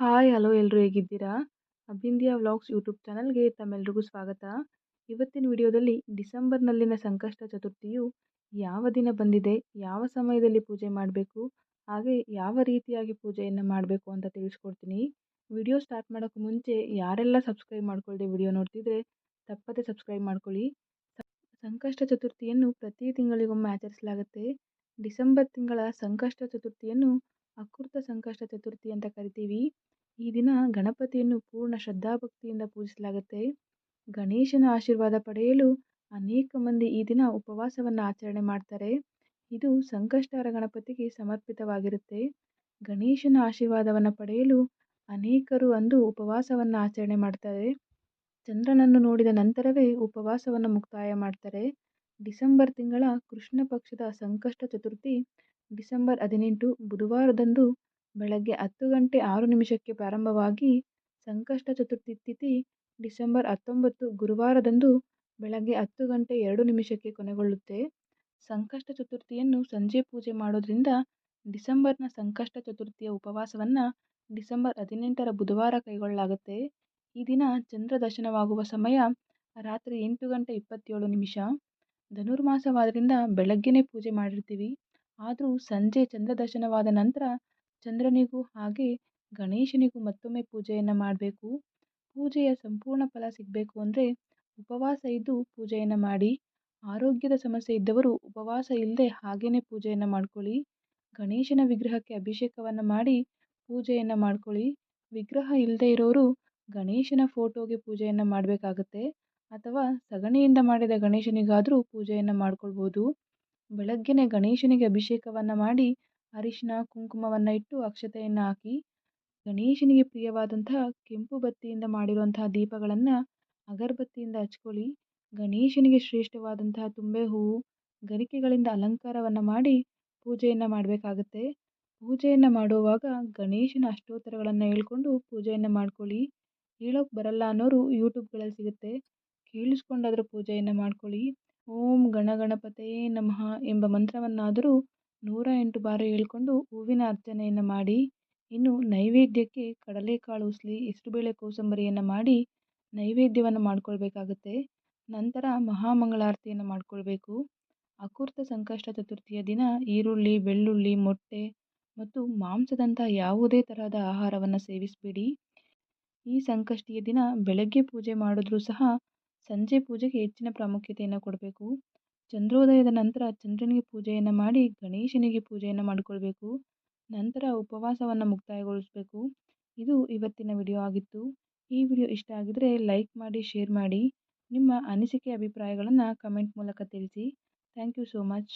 Hi, hello ಎಲ್ಲರೂ ಹೇಗಿದ್ದೀರಾ? ಅಭಿಂದ್ಯಾ vlogs YouTube ಚಾನಲ್ಗೆ ತಮ್ಮೆಲ್ರಿಗೂ ಸ್ವಾಗತ. ಇವತ್ತಿನ ವಿಡಿಯೋದಲ್ಲಿ ಡಿಸೆಂಬರ್ನಲ್ಲಿನ ಸಂಕಷ್ಟ ಚತುರ್ಥಿಯು ಯಾವ ದಿನ ಬಂದಿದೆ, ಯಾವ ಸಮಯದಲ್ಲಿ ಪೂಜೆ ಮಾಡಬೇಕು, ಹಾಗೆ ಯಾವ ರೀತಿಯಾಗಿ ಪೂಜೆಯನ್ನು ಮಾಡಬೇಕು ಅಂತ ತಿಳಿಸ್ಕೊಡ್ತೀನಿ. ವಿಡಿಯೋ ಸ್ಟಾರ್ಟ್ ಮಾಡೋಕ್ಕೆ ಮುಂಚೆ ಯಾರೆಲ್ಲ ಸಬ್ಸ್ಕ್ರೈಬ್ ಮಾಡ್ಕೊಳ್ಳದೆ ವಿಡಿಯೋ ನೋಡ್ತಿದ್ರೆ ತಪ್ಪದೆ ಸಬ್ಸ್ಕ್ರೈಬ್ ಮಾಡ್ಕೊಳ್ಳಿ. ಸಂಕಷ್ಟ ಚತುರ್ಥಿಯನ್ನು ಪ್ರತಿ ತಿಂಗಳಿಗೊಮ್ಮೆ ಆಚರಿಸಲಾಗುತ್ತೆ. ಡಿಸೆಂಬರ್ ತಿಂಗಳ ಸಂಕಷ್ಟ ಚತುರ್ಥಿಯನ್ನು ಅಕೃತ ಸಂಕಷ್ಟ ಚತುರ್ಥಿ ಅಂತ ಕರಿತೀವಿ. ಈ ದಿನ ಗಣಪತಿಯನ್ನು ಪೂರ್ಣ ಶ್ರದ್ಧಾಭಕ್ತಿಯಿಂದ ಪೂಜಿಸಲಾಗುತ್ತೆ. ಗಣೇಶನ ಆಶೀರ್ವಾದ ಪಡೆಯಲು ಅನೇಕ ಮಂದಿ ಈ ದಿನ ಉಪವಾಸವನ್ನು ಆಚರಣೆ ಮಾಡ್ತಾರೆ. ಇದು ಸಂಕಷ್ಟಹರ ಗಣಪತಿಗೆ ಸಮರ್ಪಿತವಾಗಿರುತ್ತೆ. ಗಣೇಶನ ಆಶೀರ್ವಾದವನ್ನು ಪಡೆಯಲು ಅನೇಕರು ಅಂದು ಉಪವಾಸವನ್ನು ಆಚರಣೆ ಮಾಡ್ತಾರೆ. ಚಂದ್ರನನ್ನು ನೋಡಿದ ನಂತರವೇ ಉಪವಾಸವನ್ನು ಮುಕ್ತಾಯ ಮಾಡ್ತಾರೆ. ಡಿಸೆಂಬರ್ ತಿಂಗಳ ಕೃಷ್ಣ ಪಕ್ಷದ ಸಂಕಷ್ಟ ಚತುರ್ಥಿ ಡಿಸೆಂಬರ್ ಹದಿನೆಂಟು ಬುಧವಾರದಂದು ಬೆಳಗ್ಗೆ ಹತ್ತು ಗಂಟೆ ಆರು ನಿಮಿಷಕ್ಕೆ ಪ್ರಾರಂಭವಾಗಿ ಸಂಕಷ್ಟ ಚತುರ್ಥಿ ತಿಥಿ ಡಿಸೆಂಬರ್ ಹತ್ತೊಂಬತ್ತು ಗುರುವಾರದಂದು ಬೆಳಗ್ಗೆ ಹತ್ತು ಗಂಟೆ ಎರಡು ನಿಮಿಷಕ್ಕೆ ಕೊನೆಗೊಳ್ಳುತ್ತೆ. ಸಂಕಷ್ಟ ಚತುರ್ಥಿಯನ್ನು ಸಂಜೆ ಪೂಜೆ ಮಾಡೋದ್ರಿಂದ ಡಿಸೆಂಬರ್ನ ಸಂಕಷ್ಟ ಚತುರ್ಥಿಯ ಉಪವಾಸವನ್ನು ಡಿಸೆಂಬರ್ ಹದಿನೆಂಟರ ಬುಧವಾರ ಕೈಗೊಳ್ಳಲಾಗುತ್ತೆ. ಈ ದಿನ ಚಂದ್ರ ದರ್ಶನವಾಗುವ ಸಮಯ ರಾತ್ರಿ ಎಂಟು ಗಂಟೆ ಇಪ್ಪತ್ತೇಳು ನಿಮಿಷ. ಧನುರ್ಮಾಸವಾದ್ದರಿಂದ ಬೆಳಗ್ಗೆನೇ ಪೂಜೆ ಮಾಡಿರ್ತೀವಿ. ಆದರೂ ಸಂಜೆ ಚಂದ್ರ ದರ್ಶನವಾದ ನಂತರ ಚಂದ್ರನಿಗೂ ಹಾಗೆ ಗಣೇಶನಿಗೂ ಮತ್ತೊಮ್ಮೆ ಪೂಜೆಯನ್ನು ಮಾಡಬೇಕು. ಪೂಜೆಯ ಸಂಪೂರ್ಣ ಫಲ ಸಿಗಬೇಕು ಅಂದರೆ ಉಪವಾಸ ಇದ್ದು ಪೂಜೆಯನ್ನು ಮಾಡಿ. ಆರೋಗ್ಯದ ಸಮಸ್ಯೆ ಇದ್ದವರು ಉಪವಾಸ ಇಲ್ಲದೆ ಹಾಗೇ ಪೂಜೆಯನ್ನು ಮಾಡ್ಕೊಳ್ಳಿ. ಗಣೇಶನ ವಿಗ್ರಹಕ್ಕೆ ಅಭಿಷೇಕವನ್ನು ಮಾಡಿ ಪೂಜೆಯನ್ನು ಮಾಡ್ಕೊಳ್ಳಿ. ವಿಗ್ರಹ ಇಲ್ಲದೆ ಇರೋರು ಗಣೇಶನ ಫೋಟೋಗೆ ಪೂಜೆಯನ್ನು ಮಾಡಬೇಕಾಗತ್ತೆ. ಅಥವಾ ಸಗಣಿಯಿಂದ ಮಾಡಿದ ಗಣೇಶನಿಗಾದರೂ ಪೂಜೆಯನ್ನು ಮಾಡ್ಕೊಳ್ಬೋದು. ಬೆಳಗ್ಗೆನೆ ಗಣೇಶನಿಗೆ ಅಭಿಷೇಕವನ್ನು ಮಾಡಿ ಅರಿಶಿನ ಕುಂಕುಮವನ್ನು ಇಟ್ಟು ಅಕ್ಷತೆಯನ್ನು ಹಾಕಿ ಗಣೇಶನಿಗೆ ಪ್ರಿಯವಾದಂತಹ ಕೆಂಪು ಬತ್ತಿಯಿಂದ ಮಾಡಿರುವಂತಹ ದೀಪಗಳನ್ನು ಅಗರಬತ್ತಿಯಿಂದ ಹಚ್ಕೊಳ್ಳಿ. ಗಣೇಶನಿಗೆ ಶ್ರೇಷ್ಠವಾದಂತಹ ತುಂಬೆ ಹೂವು, ಗರಿಕೆಗಳಿಂದ ಅಲಂಕಾರವನ್ನು ಮಾಡಿ ಪೂಜೆಯನ್ನು ಮಾಡಬೇಕಾಗತ್ತೆ. ಪೂಜೆಯನ್ನು ಮಾಡುವಾಗ ಗಣೇಶನ ಅಷ್ಟೋತ್ತರಗಳನ್ನು ಹೇಳ್ಕೊಂಡು ಪೂಜೆಯನ್ನು ಮಾಡ್ಕೊಳ್ಳಿ. ಹೇಳೋಕೆ ಬರಲ್ಲ ಅನ್ನೋರು ಯೂಟ್ಯೂಬ್ಗಳಲ್ಲಿ ಸಿಗುತ್ತೆ. ಕೇಳಿಸ್ಕೊಂಡಾದರೂ ಪೂಜೆಯನ್ನು ಮಾಡ್ಕೊಳ್ಳಿ. ಓಂ ಗಣಗಣಪತಯೇ ನಮಃ ಎಂಬ ಮಂತ್ರವನ್ನಾದರೂ ನೂರ ಎಂಟು ಬಾರಿ ಹೇಳ್ಕೊಂಡು ಹೂವಿನ ಅರ್ಚನೆಯನ್ನು ಮಾಡಿ, ಇನ್ನು ನೈವೇದ್ಯಕ್ಕೆ ಕಡಲೆಕಾಳು ಉಸ್ಲಿ ಹೆಸರುಬೇಳೆ ಕೋಸಂಬರಿಯನ್ನು ಮಾಡಿ ನೈವೇದ್ಯವನ್ನು ಮಾಡಿಕೊಳ್ಬೇಕಾಗುತ್ತೆ. ನಂತರ ಮಹಾಮಂಗಳಾರತಿಯನ್ನು ಮಾಡಿಕೊಳ್ಬೇಕು. ಅಕೃತ ಸಂಕಷ್ಟ ಚತುರ್ಥಿಯ ದಿನ ಈರುಳ್ಳಿ, ಬೆಳ್ಳುಳ್ಳಿ, ಮೊಟ್ಟೆ ಮತ್ತು ಮಾಂಸದಂಥ ಯಾವುದೇ ತರಹದ ಆಹಾರವನ್ನು ಸೇವಿಸಬೇಡಿ. ಈ ಸಂಕಷ್ಟಿಯ ದಿನ ಬೆಳಗ್ಗೆ ಪೂಜೆ ಮಾಡಿದ್ರೂ ಸಹ ಸಂಜೆ ಪೂಜೆಗೆ ಹೆಚ್ಚಿನ ಪ್ರಾಮುಖ್ಯತೆಯನ್ನು ಕೊಡಬೇಕು. ಚಂದ್ರೋದಯದ ನಂತರ ಚಂದ್ರನಿಗೆ ಪೂಜೆಯನ್ನು ಮಾಡಿ ಗಣೇಶನಿಗೆ ಪೂಜೆಯನ್ನು ಮಾಡಿಕೊಳ್ಬೇಕು. ನಂತರ ಉಪವಾಸವನ್ನು ಮುಕ್ತಾಯಗೊಳಿಸಬೇಕು. ಇದು ಇವತ್ತಿನ ವಿಡಿಯೋ ಆಗಿತ್ತು. ಈ ವಿಡಿಯೋ ಇಷ್ಟ ಆಗಿದ್ದರೆ ಲೈಕ್ ಮಾಡಿ, ಶೇರ್ ಮಾಡಿ. ನಿಮ್ಮ ಅನಿಸಿಕೆ, ಅಭಿಪ್ರಾಯಗಳನ್ನು ಕಮೆಂಟ್ ಮೂಲಕ ತಿಳಿಸಿ. Thank you so much.